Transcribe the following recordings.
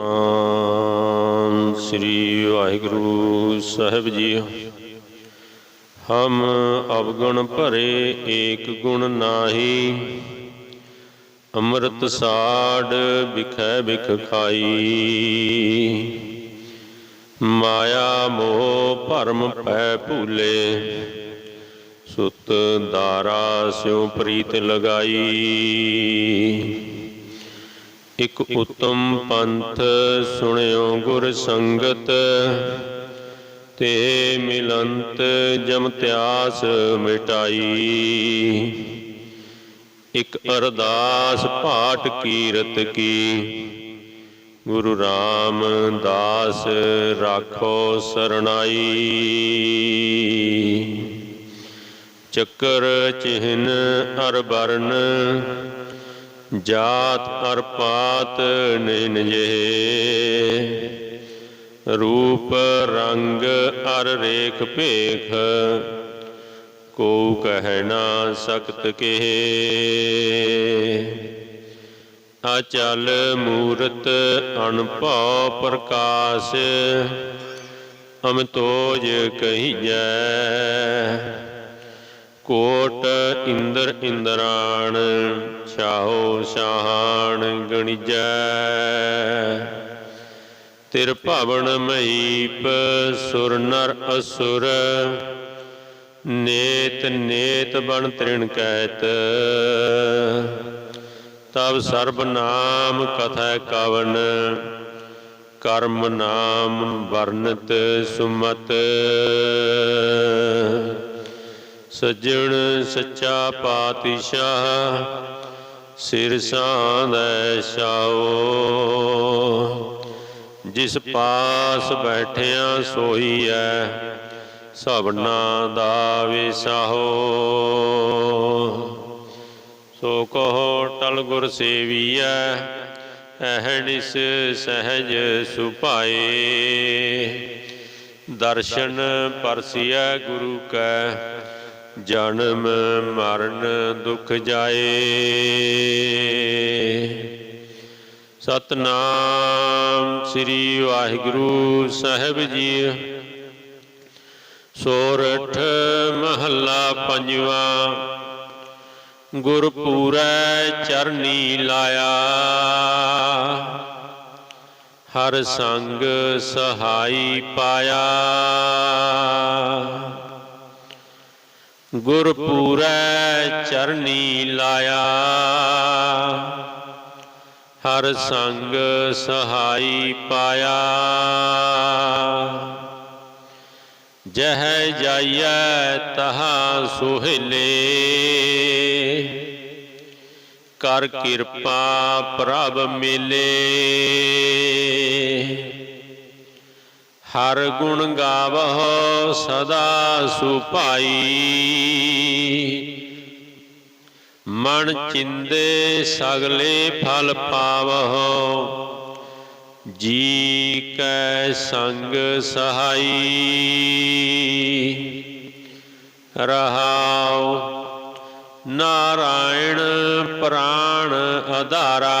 ਆਮ ਸ੍ਰੀ ਵਾਹਿਗੁਰੂ ਸਾਹਿਬ ਜੀ। ਹਮ ਅਵਗੁਣ ਭਰੇ ਏਕ ਗੁਣ ਨਾਹੀ, ਅੰਮ੍ਰਿਤ ਸਾੜ ਬਿਖੈ ਬਿਖ ਖਾਈ। ਮਾਇਆ ਮੋਹ ਭਰਮ ਪੈ ਭੂਲੇ, ਸੁਤ ਦਾਰਾ ਸਿਉ ਪ੍ਰੀਤ ਲਗਾਈ। ਇਕ ਉਤਮ ਪੰਥ ਸੁਣਿਓ ਗੁਰ ਸੰਗਤ, ਤੇ ਮਿਲੰਤ ਜਮ ਤਿਆਸ ਮਿਟਾਈ। ਇਕ ਅਰਦਾਸ ਪਾਠ ਕੀਰਤ ਕੀ, ਗੁਰੂ ਰਾਮਦਾਸ ਰਾਖੋ ਸਰਣਾਈ। ਚੱਕਰ ਚਿਹਨ ਅਰ ਬਰਨ ਜਾਤ ਅਰ ਪਾਤ ਨਿਨ ਜੇ। ਰੂਪ ਰੰਗ ਅਰ ਰੇਖ ਭੇਖ ਕੋ ਕਹਿ ਨਾ ਸਕਤ ਕੇ ਅਚਲ ਮੂਰਤ ਅਨਭਉ ਪ੍ਰਕਾਸ਼, ਅਮਤੋਜ ਕਹੀਜੈ ਕੋਟ ਇੰਦਰ ਇੰਦਰਾਣ ਛਾਓ ਸ਼ਾਹਣ ਗਣਿਜੈ। ਤਿਰ ਭਵਨ ਮਹੀਪ, ਸੁਰ ਨਰ ਅਸੁਰ, ਨੇਤ ਨੇਤ ਬਣ ਤ੍ਰਿਣ ਕਹਿਤ ਤਬ ਸਰਬ ਨਾਮ ਕਥੈ ਕਵਨ, ਕਰਮ ਨਾਮ ਵਰਨਤ ਸੁਮਤ। ਸੱਜਣ ਸੱਚਾ ਪਾਤਸ਼ਾਹ, ਸਿਰ ਸਾਂਦੈ ਛਾਓ। ਜਿਸ ਪਾਸ ਬੈਠਿਆ ਸੋਈ ਐ, ਸਭਨਾ ਦਾ ਵਿਸਾਹੋ। ਸੋ ਕਹੋ ਟਲ ਗੁਰ ਸੇਵੀਐ ਅਹਨਿਸ ਸਹਜ ਸੁਭਾਏ। ਦਰਸ਼ਨ ਪਰਸਿਐ ਗੁਰੂ ਕੈ ਜਨਮ ਮਰਨ ਦੁਖ ਜਾਏ। ਸਤਨਾਮ ਸ੍ਰੀ ਵਾਹਿਗੁਰੂ ਸਾਹਿਬ ਜੀ। ਸੋਰਠ ਮਹੱਲਾ ਪੰਜਵਾ। ਗੁਰਪੂਰੈ ਚਰਨੀ ਲਾਇਆ। ਹਰ ਸੰਗ ਸਹਾਈ ਪਾਇਆ। ਗੁਰਪੂਰੈ ਚਰਨੀ ਲਾਇਆ। ਹਰ ਸੰਗ ਸਹਾਈ ਪਾਇਆ। ਜਹ ਜਾਈਐ ਤਹਾ ਸੁਹਲੇ। ਕਰ ਕਿਰਪਾ ਪ੍ਰਭ ਮਿਲੇ। ਹਰ ਗੁਣ ਗਾਵਹੁ ਸਦਾ ਸੁਭਾਈ। ਮਨ ਚਿੰਦੇ ਸਗਲੇ ਫਲ ਪਾਵਹੁ। ਜੀ ਕੈ ਸੰਗ ਸਹਾਈ। ਰਹਾਉ ਨਾਰਾਇਣ ਪ੍ਰਾਣ ਅਧਾਰਾ।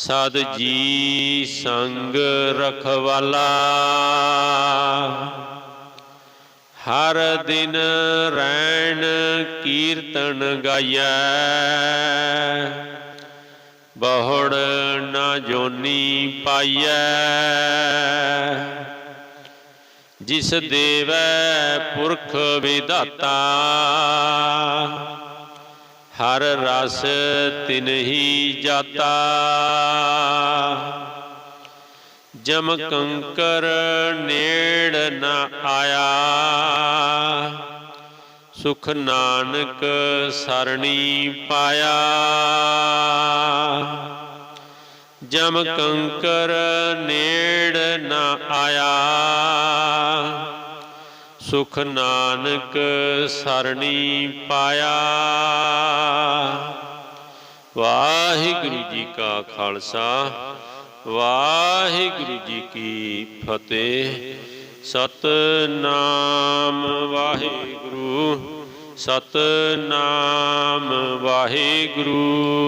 ਸਦ ਜੀ ਸੰਗ ਰਖਵਾਲਾ। ਹਰ ਦਿਨ ਰਹਿਣ ਕੀਰਤਨ ਗਾਇਐ ਬਹੁੜ ਨਾ ਜੋਨੀ ਪਾਈਐ। ਜਿਸ ਦੇਵੈ ਪੁਰਖ ਵਿਦਾਤਾ ਹਰ ਰਸ ਤਿਨਹੀ ਜਾਤਾ। ਜਮ ਕੰਕਰ ਨੇੜ ਨ ਆਇਆ। ਸੁਖ ਨਾਨਕ ਸਰਣੀ ਪਾਇਆ। ਜਮ ਕੰਕਰ ਨੇੜ ਨਾ ਆਇਆ। ਸੁਖ ਨਾਨਕ ਸਰਣੀ ਪਾਇਆ। ਵਾਹਿਗੁਰੂ ਜੀ ਕਾ ਖਾਲਸਾ, ਵਾਹਿਗੁਰੂ ਜੀ ਕੀ ਫਤਿਹ। ਸਤਨਾਮ ਵਾਹਿਗੁਰੂ ਸਤਨਾਮ ਵਾਹਿਗੁਰੂ।